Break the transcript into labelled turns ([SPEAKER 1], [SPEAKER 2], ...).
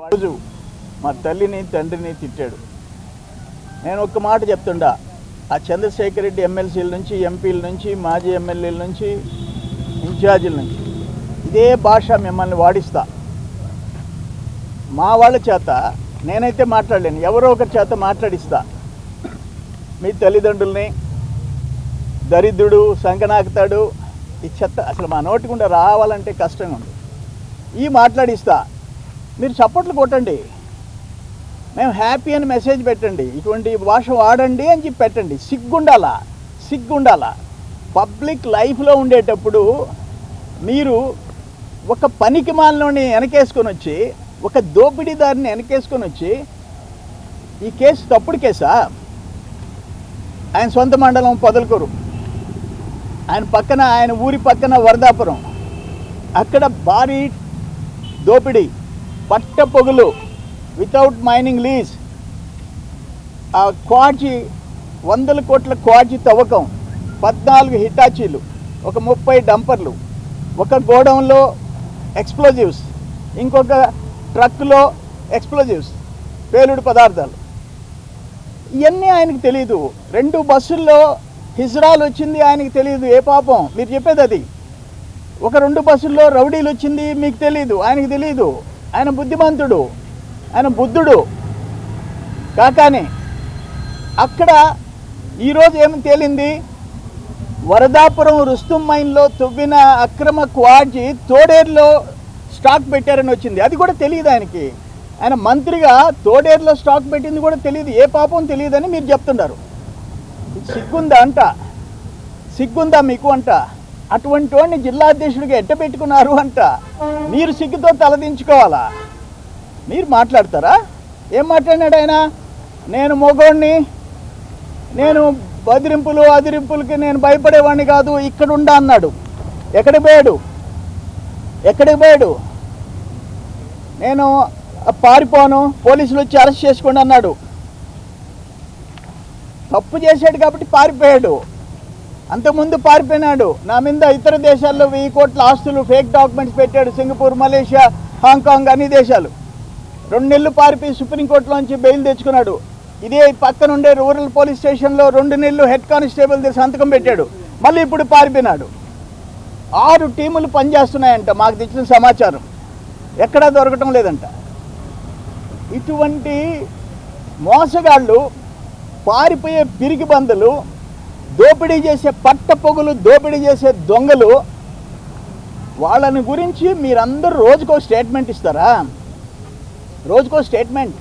[SPEAKER 1] రోజు మా తల్లిని తండ్రిని తిట్టాడు. నేను ఒక్క మాట చెప్తుండా. ఆ చంద్రశేఖర్ రెడ్డి ఎమ్మెల్సీల నుంచి ఎంపీల నుంచి మాజీ ఎమ్మెల్యేల నుంచి ఇన్ఛార్జీల నుంచి ఇదే భాష మిమ్మల్ని వాడిస్తా. మా వాళ్ళ చేత నేనైతే మాట్లాడలేను. ఎవరో ఒకరి చేత మాట్లాడిస్తా. మీ తల్లిదండ్రుల్ని దరిద్రుడు సంకనాకుతాడు. ఈ చెత్త అసలు మా నోటి గుండా రావాలంటే కష్టంగా ఉంది. ఈ మాట్లాడిస్తా. మీరు చప్పట్లు కొట్టండి. మేము హ్యాపీ అని మెసేజ్ పెట్టండి. ఇటువంటి భాష వాడండి అని చెప్పి పెట్టండి. సిగ్గుండాలా? సిగ్గుండాలా? పబ్లిక్ లైఫ్లో ఉండేటప్పుడు మీరు ఒక పనికి మాలని వెనకేసుకొని వచ్చి ఒక దోపిడీదారిని వెనకేసుకొని వచ్చి ఈ కేసు తప్పుడు కేసా? ఆయన సొంత మండలం పొదలకూరు. ఆయన పక్కన ఆయన ఊరి పక్కన వరదాపురం. అక్కడ భారీ దోపిడీ. పట్ట పొగులు వితౌట్ మైనింగ్ లీజ్ ఆ క్వాజీ వందల కోట్ల క్వాజీ తవ్వకం పద్నాలుగు హిటాచీలు ఒక ముప్పై డంపర్లు ఒక గోడౌన్లో ఎక్స్ప్లోజివ్స్ ఇంకొక ట్రక్లో ఎక్స్ప్లోజివ్స్ పేలుడు పదార్థాలు. ఇవన్నీ ఆయనకు తెలియదు రెండు బస్సుల్లో హిజ్రాలు వచ్చింది ఆయనకి తెలియదు ఏ పాపం? మీరు చెప్పేది అది. ఒక రెండు బస్సుల్లో రౌడీలు వచ్చింది మీకు తెలియదు ఆయనకు తెలియదు ఆయన బుద్ధిమంతుడు ఆయన బుద్ధుడు. కాకానే అక్కడ ఈరోజు ఏమి తేలింది? వరదాపురం రుస్తుం మైన్లో తవ్విన అక్రమ క్వాడ్జి తోడేరులో స్టాక్ పెట్టారని వచ్చింది. అది కూడా తెలియదు ఆయనకి. ఆయన మంత్రిగా తోడేరులో స్టాక్ పెట్టింది కూడా తెలియదు. ఏ పాపం తెలియదని మీరు చెప్తున్నారు సిగ్గుందా అంట? సిగ్గుందా మీకు అంట? అటువంటి వాడిని జిల్లా అధ్యక్షుడిగా ఎట్ట పెట్టుకున్నారు అంట. మీరు సిగ్గుతో తలదించుకోవాలా మీరు మాట్లాడతారా? ఏం మాట్లాడినాడు ఆయన? నేను మొగోడిని నేను బదిరింపులు అదిరింపులకి నేను భయపడేవాడిని కాదు ఇక్కడ ఉండా అన్నాడు. ఎక్కడ పోయాడు? ఎక్కడికి పోయాడు? నేను పారిపోను పోలీసులు వచ్చి అరెస్ట్ చేసుకోండి అన్నాడు. తప్పు చేశాడు కాబట్టి పారిపోయాడు. అంతకుముందు పారిపోయినాడు. నా మీద ఇతర దేశాల్లో వెయ్యి కోట్ల ఆస్తులు ఫేక్ డాక్యుమెంట్స్ పెట్టాడు సింగపూర్ మలేషియా హాంకాంగ్ అన్ని దేశాలు. రెండు నెలలు పారిపోయి సుప్రీంకోర్టులోంచి బెయిల్ తెచ్చుకున్నాడు. ఇదే పక్కన ఉండే రూరల్ పోలీస్ స్టేషన్లో రెండు నెలలు హెడ్ కానిస్టేబుల్ సంతకం పెట్టాడు. మళ్ళీ ఇప్పుడు పారిపోయినాడు. ఆరు టీములు పనిచేస్తున్నాయంట. మాకు తెచ్చిన సమాచారం. ఎక్కడా దొరకటం లేదంట. ఇటువంటి మోసగాళ్ళు పారిపోయే పిరికి బందులు దోపిడీ చేసే పట్ట పొగులు దోపిడీ చేసే దొంగలు వాళ్ళని గురించి మీరందరూ రోజుకో స్టేట్మెంట్ ఇస్తారా? రోజుకో స్టేట్మెంట్.